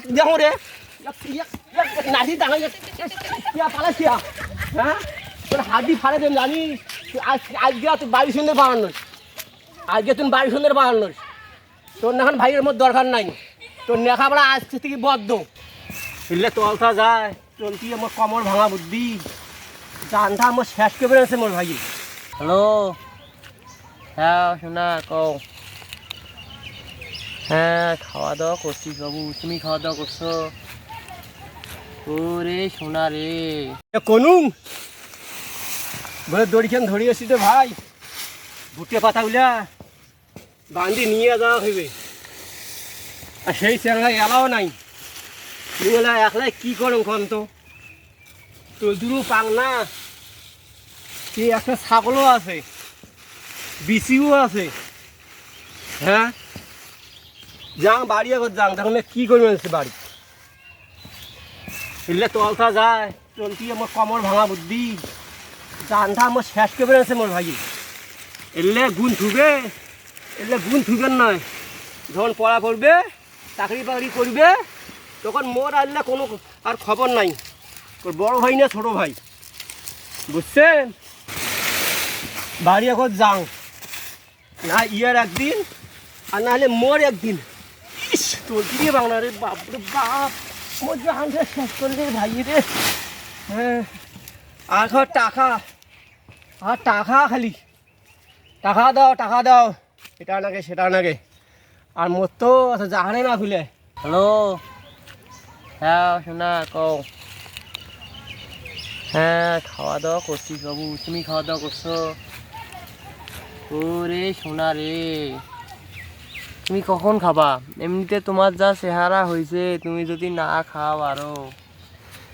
ইয়াক দেখো রে ডাঙৰ ইয়াক ইয়া পালাইছি হ্যাঁ তোর হাড্ডি ফাড়ে দেন জানি আজ আজকে তুই বাড়ি সুন্দর বানানোস আজকে তুমি বাড়ি সুন্দর বানানোস তোর এখন ভাইয়ের মধ্যে দরকার নাই তোর লেখাপড়া আজ থেকে বদ্ধ এলে তলতা যায় চলতি আমার কমর ভাঙা বুদ্ধি জানটা আমার শেষ করে বেড়েছে মোর ভাই হ্যালো হ্যাঁ শোনা কও হ্যাঁ খাওয়া দাওয়া করছিস বাবু। তুমি খাওয়া দাওয়া করছ? ওরে সোনা রে। কনুম বলে দড়িখান ধরিয়েছি তো ভাই? বুটে পাতাগুলা বান্ধি নিয়ে যাওয়া হইবে। আর সেই চ্যাংলা এলাও নাই। এগুলা একলাই কি করুন কন তো? তোর পাং না। সে একটা ছাগলও আছে, বিচিও আছে। হ্যাঁ? যাং বাড়ি আগত যাং তখন কি করবেন বাড়ি? এলে তলতা যায়, চলতি আমার কমর ভাঙা বুদ্ধি। জানটা আমার শেষ করে বেড়েছে মোর ভাই এলে গুণ থুবে, এলে গুণ থুবেন নয়। যখন পড়া পড়বে, চাকরি বাকরি করবে, তখন মোর আনলে কোনো আর খবর নাই। তোর বড় ভাই না ছোট ভাই? বুঝছেন? বাড়ি এখন যাও না ইয়ার একদিন, আর না হলে মোর একদিন। রে শেষ করে ভাই রে। হ্যাঁ আর ধর টাকা। আর টাকা খালি। টাকা দাও টাকা দাও। সেটা আর মোর তো জাহানে না খুলে। হ্যালো। হ্যাঁ শোনা, কও। হ্যাঁ খাওয়া দাওয়া করছিস বাবু। তুমি খাওয়া দাওয়া করছ? ওরে সোনা রে। তুমি কখন খাবা? এমনিতে তোমার যা চেহারা হয়েছে তুমি যদি না খাও আরও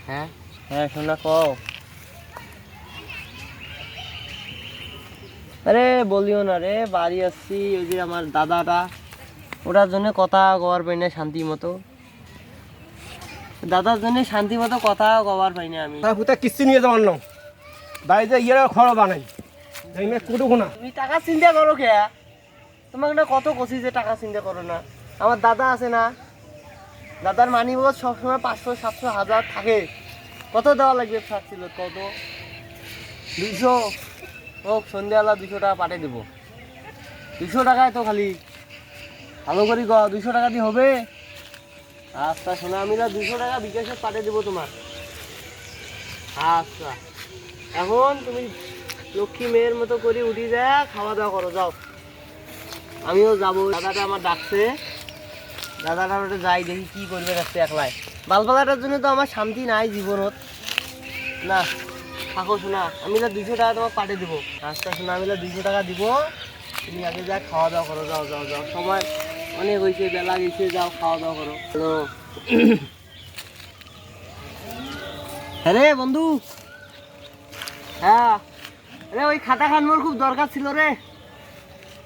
হ্যাঁ হ্যাঁ শোনা কও। আরে বলিও না রে বাড়ি আসছি ওই যে আমার দাদাটা ওটার জন্য কথা কবার পাই না শান্তি মতো। দাদার জন্য শান্তি মতো কথা কবার পাই না আমি পুতা কিস্তি নিয়ে যাওয়ার নাও বাড়িতে ইয়ে খড় বানাই। দেখবে কুটু কোনা তুমি টাকা চিন্তা করো কে? তোমাকে না কত কষি যে টাকা চিন্তা করো না। আমার দাদা আছে না। দাদার মানি বগত সবসময় পাঁচশো, সাতশো, হাজার থাকে। কত দেওয়া লাগবে থাকছিল কত? দুইশো। হোক সন্ধ্যাবেলা দুশো টাকা পাঠিয়ে দেবো। দুশো টাকায় তো খালি। ভালো করি গ দুশো টাকা দিয়ে হবে? আচ্ছা শোনা আমি না দুশো টাকা বিকাশে পাঠিয়ে দেবো তোমার। আচ্ছা। এখন তুমি লক্ষ্মী মেয়ের মতো করে উঠি যা, খাওয়া দাওয়া করো, যাও। আমিও যাব। দাদাটা আমার ডাকছে। দাদাটা ওটা যাই দেখি কি করবে রাখতে একলাই। বালপালাটার জন্য তো আমার শান্তি নাই জীবনত। না, থাকো শোনা আমি না দুশো টাকা তোমাকে পাঠিয়ে দেবো। আচ্ছা শোনা আমি না দুশো টাকা দিব। তুমি আগে যা খাওয়া দাওয়া করো, যাও যাও যাও। সময় অনেক হয়েছে, বেলা গেছে, যাও, খাওয়া দাওয়া করো। হ্যাঁ বন্ধু। হ্যাঁ। রে ওই খাতা খান মোর খুব দরকার ছিল রে।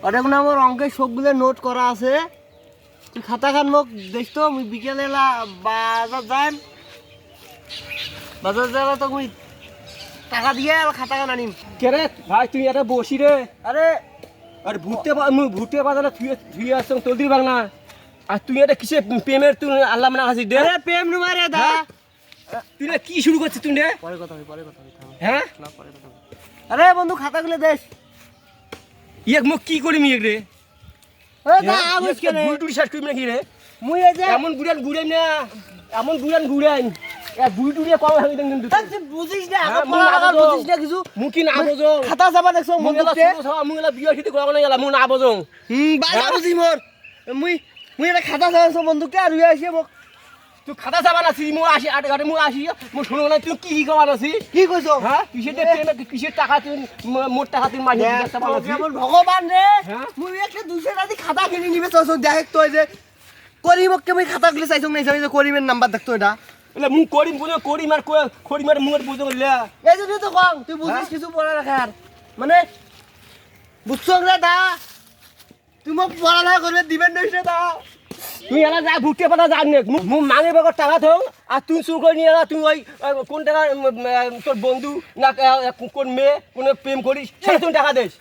ওটা কোনো আমার অঙ্কের সবগুলো নোট করা আছে। তুই খাতা খান মোক দেখতো আমি বিকেলে বাজার যাই বাজার যাওয়া তো মুই টাকা দিয়ে আর খাতা খান আনিম। কে রে? ভাই তুই এটা বসি রে। আরে আর ভুট্টে বা- মুই বাজারে থুয়ে থুয়ে আসছ তলদি বাং না আর তুই এটা কিসে প্রেমের তুই আল্লাহ মানে আছিস রে প্রেম নুমা রে দা। হ্যাঁ? তুই কি শুরু করছিস তুই রে পরে কথা হবে পরে কথা হবে হ্যাঁ? না পরে কথা আরে বন্ধু খাতাগুলো দেশ ইয়ে মুখ কি এ দা আবুস কেনে? শেষ করি নাকি রে মুই এমন গুড়ান গুড়াই না এমন গুড়ান গুড়াই গুড়ি টুড়িয়ে কম ভাঙি দেন কিন্তু তা তুই বুঝিস না? মুই পড়া না কিছু? মুখ কি না বোঝো খাতা চাপা দেখছ এলা বিয়ে খেতে করা না গেলা মুখ না হুম বাজা হ্যাঁ? বুঝি মুই মুই এটা খাতা চাপাইছো বন্ধুকে রুই আসি মোক। তুই খাতা চাবা নাছি মোর আসি আট ঘাটে মোর আসি মোর শুনো না তুই কি কি কবা নাছি কি কইছো হ্যাঁ কিসের যে ট্রেনে কিসের টাকা তুই ম- মোট টাকা তুই চাবা ভগবান রে হ্যাঁ? মুই একটা টাকা খাতা কিনে নিবে চাইছো দেখ তো যে করিমকে মুই খাতা গুলো চাইছো নাই যে করিমের নাম্বার দেখতো এটা। এলে মুখ করিম বুঝো করিম আর করিম আর মুখের বুঝো বললে এই জন্য তো কম তুই বুঝিস হ্যাঁ? কিছু পড়া রাখার মানে বুঝছ রে দা? তুই মোক পড়ালেখা করবে দিবেন নইছে দা। তুই এলা যা ভুট্টে পাতা জান নে মুখ মাঙে বেগর টাকা থো আর তুই চুর করে নিয়ে এলা তুই ওই কোন টাকা তোর বন্ধু না কোন মেয়ে কোন প্রেম করিস সেটা তুই টাকা দিস।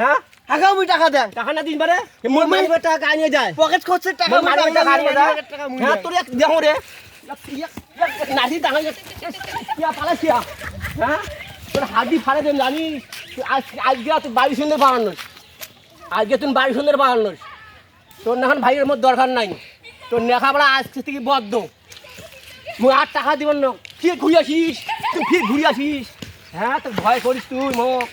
হ্যাঁ? আগে আমি টাকা দেন টাকা না দিন পারে মোর মালিকের টাকা কাজ নিয়ে যায়। পকেট করছে টাকা মোর টাকা যায়। মুই হ্যাঁ তোর এক দেখো রে। নাতি টাকা কিয়া পালাছিয়া হ্যাঁ? তোর হাড্ডি ফাড়ে দেন আজ আজকে তুই বাড়ি সুন্দর বানানোস আজকে তুই বাড়ি তোর এখন ভাইয়ের মধ্যে দরকার নাই। তোর লেখাপড়া আজকে থেকে বদ্ধ। মু আর টাকা দিবেন না। ফির ঘুরে আসিস, তুই ফির ঘুরে আসিস। হ্যাঁ তোর ভয় করিস তুই মোক